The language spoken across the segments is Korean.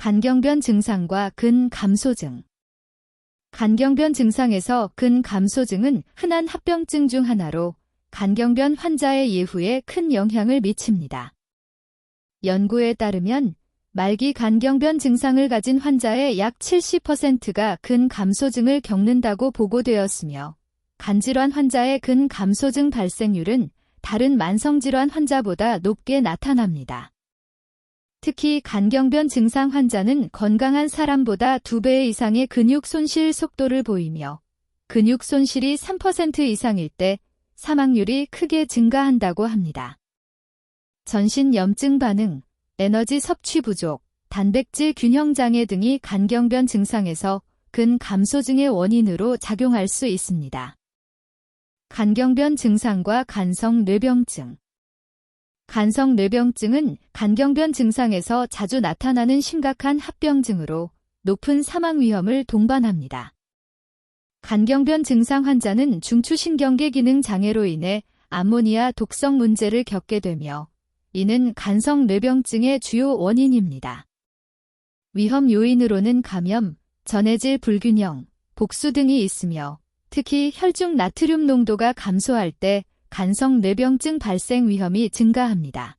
간경변 증상과 근감소증 간경변 증상에서 근감소증은 흔한 합병증 중 하나로 간경변 환자의 예후에 큰 영향을 미칩니다. 연구에 따르면 말기 간경변 증상을 가진 환자의 약 70%가 근감소증을 겪는다고 보고되었으며 간질환 환자의 근감소증 발생률은 다른 만성질환 환자보다 높게 나타납니다. 특히 간경변 증상 환자는 건강한 사람보다 2배 이상의 근육 손실 속도를 보이며 근육 손실이 3% 이상일 때 사망률이 크게 증가한다고 합니다. 전신 염증 반응, 에너지 섭취 부족, 단백질 균형 장애 등이 간경변 증상에서 근 감소증의 원인으로 작용할 수 있습니다. 간경변 증상과 간성 뇌병증 간성 뇌병증은 간경변 증상에서 자주 나타나는 심각한 합병증으로 높은 사망 위험을 동반합니다. 간경변 증상 환자는 중추신경계 기능 장애로 인해 암모니아 독성 문제를 겪게 되며 이는 간성 뇌병증의 주요 원인입니다. 위험 요인으로는 감염, 전해질 불균형, 복수 등이 있으며 특히 혈중 나트륨 농도가 감소할 때 간성 뇌병증 발생 위험이 증가합니다.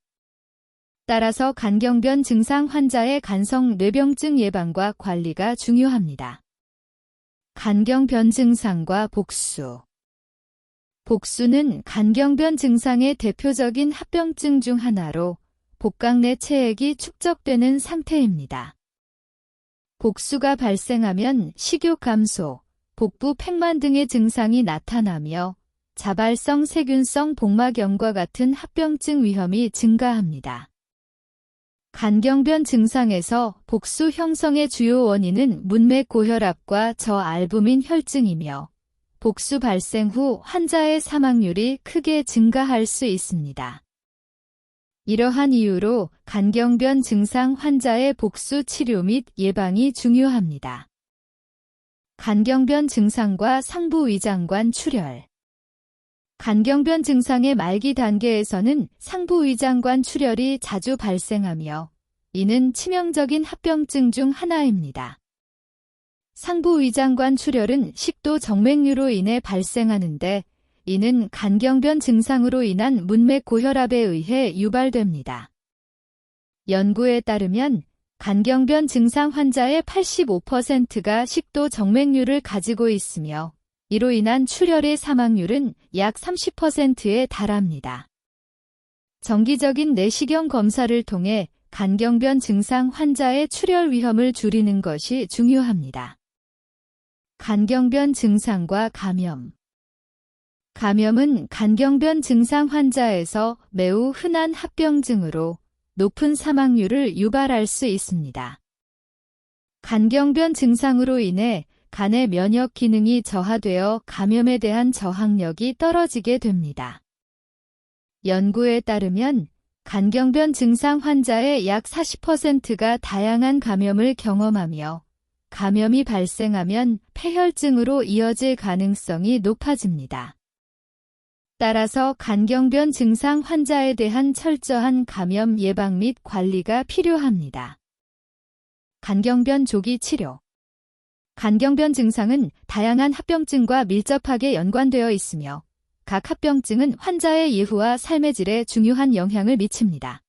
따라서 간경변 증상 환자의 간성 뇌병증 예방과 관리가 중요합니다. 간경변 증상과 복수 복수는 간경변 증상의 대표적인 합병증 중 하나로 복강 내 체액이 축적되는 상태입니다. 복수가 발생하면 식욕 감소, 복부 팽만 등의 증상이 나타나며 자발성 세균성 복막염과 같은 합병증 위험이 증가합니다. 간경변 증상에서 복수 형성의 주요 원인은 문맥 고혈압과 저알부민 혈증이며 복수 발생 후 환자의 사망률이 크게 증가할 수 있습니다. 이러한 이유로 간경변 증상 환자의 복수 치료 및 예방이 중요합니다. 간경변 증상과 상부위장관 출혈 간경변 증상의 말기 단계에서는 상부위장관 출혈이 자주 발생하며 이는 치명적인 합병증 중 하나입니다. 상부위장관 출혈은 식도 정맥류로 인해 발생하는데 이는 간경변 증상으로 인한 문맥 고혈압에 의해 유발됩니다. 연구에 따르면 간경변 증상 환자의 85%가 식도 정맥류를 가지고 있으며 이로 인한 출혈의 사망률은 약 30%에 달합니다. 정기적인 내시경 검사를 통해 간경변 증상 환자의 출혈 위험을 줄이는 것이 중요합니다. 간경변 증상과 감염 감염은 간경변 증상 환자에서 매우 흔한 합병증으로 높은 사망률을 유발할 수 있습니다. 간경변 증상으로 인해 간의 면역 기능이 저하되어 감염에 대한 저항력이 떨어지게 됩니다. 연구에 따르면 간경변 증상 환자의 약 40%가 다양한 감염을 경험하며 감염이 발생하면 폐혈증으로 이어질 가능성이 높아집니다. 따라서 간경변 증상 환자에 대한 철저한 감염 예방 및 관리가 필요합니다. 간경변 조기 치료 간경변 증상은 다양한 합병증과 밀접하게 연관되어 있으며 각 합병증은 환자의 예후와 삶의 질에 중요한 영향을 미칩니다.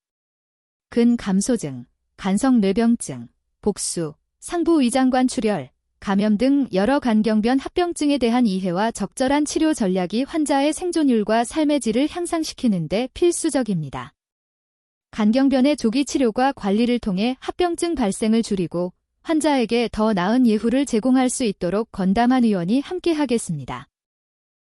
근 감소증, 간성 뇌병증, 복수, 상부 위장관 출혈, 감염 등 여러 간경변 합병증에 대한 이해와 적절한 치료 전략이 환자의 생존율과 삶의 질을 향상시키는 데 필수적입니다. 간경변의 조기 치료과 관리를 통해 합병증 발생을 줄이고 환자에게 더 나은 예후를 제공할 수 있도록 건담한 의원이 함께하겠습니다.